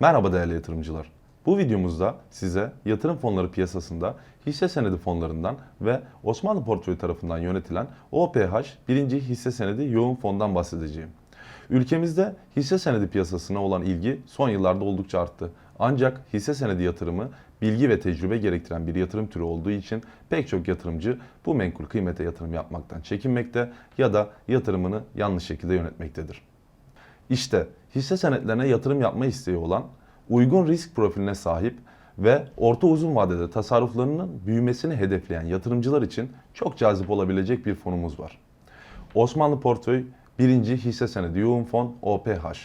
Merhaba değerli yatırımcılar. Bu videomuzda size yatırım fonları piyasasında hisse senedi fonlarından ve Osmanlı Portföyü tarafından yönetilen OPH birinci hisse senedi yoğun fondan bahsedeceğim. Ülkemizde hisse senedi piyasasına olan ilgi son yıllarda oldukça arttı. Ancak hisse senedi yatırımı bilgi ve tecrübe gerektiren bir yatırım türü olduğu için pek çok yatırımcı bu menkul kıymete yatırım yapmaktan çekinmekte ya da yatırımını yanlış şekilde yönetmektedir. İşte hisse senetlerine yatırım yapma isteği olan, uygun risk profiline sahip ve orta uzun vadede tasarruflarının büyümesini hedefleyen yatırımcılar için çok cazip olabilecek bir fonumuz var. Osmanlı Portföy 1. Hisse Senedi Yoğun Fon OPH.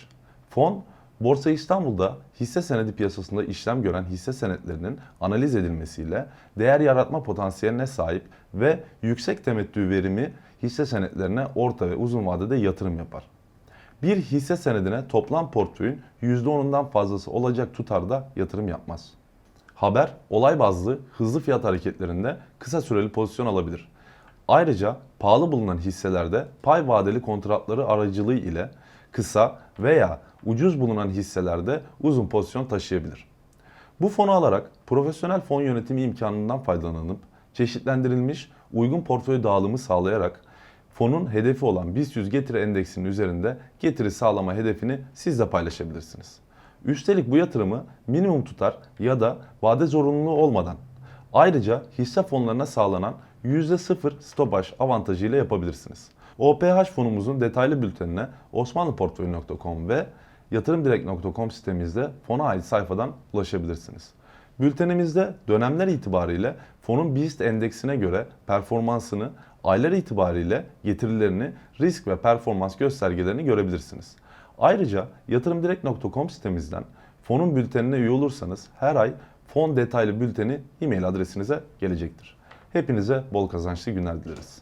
Fon, Borsa İstanbul'da hisse senedi piyasasında işlem gören hisse senetlerinin analiz edilmesiyle değer yaratma potansiyeline sahip ve yüksek temettü verimi hisse senetlerine orta ve uzun vadede yatırım yapar. Bir hisse senedine toplam portföyün %10'undan fazlası olacak tutarda yatırım yapmaz. Haber, olay bazlı hızlı fiyat hareketlerinde kısa süreli pozisyon alabilir. Ayrıca pahalı bulunan hisselerde pay vadeli kontratları aracılığı ile kısa veya ucuz bulunan hisselerde uzun pozisyon taşıyabilir. Bu fonu alarak profesyonel fon yönetimi imkanından faydalanıp çeşitlendirilmiş uygun portföy dağılımı sağlayarak fonun hedefi olan BIST 100 getiri endeksinin üzerinde getiri sağlama hedefini siz de paylaşabilirsiniz. Üstelik bu yatırımı minimum tutar ya da vade zorunluluğu olmadan ayrıca hisse fonlarına sağlanan %0 stopaj avantajıyla yapabilirsiniz. OPH fonumuzun detaylı bültenine osmanlıportföy.com ve yatırımdirekt.com sitemizde fona ait sayfadan ulaşabilirsiniz. Bültenimizde dönemler itibariyle fonun BIST endeksine göre performansını, aylar itibariyle getirilerini, risk ve performans göstergelerini görebilirsiniz. Ayrıca yatırımdirekt.com sitemizden fonun bültenine üye olursanız her ay fon detaylı bülteni e-mail adresinize gelecektir. Hepinize bol kazançlı günler dileriz.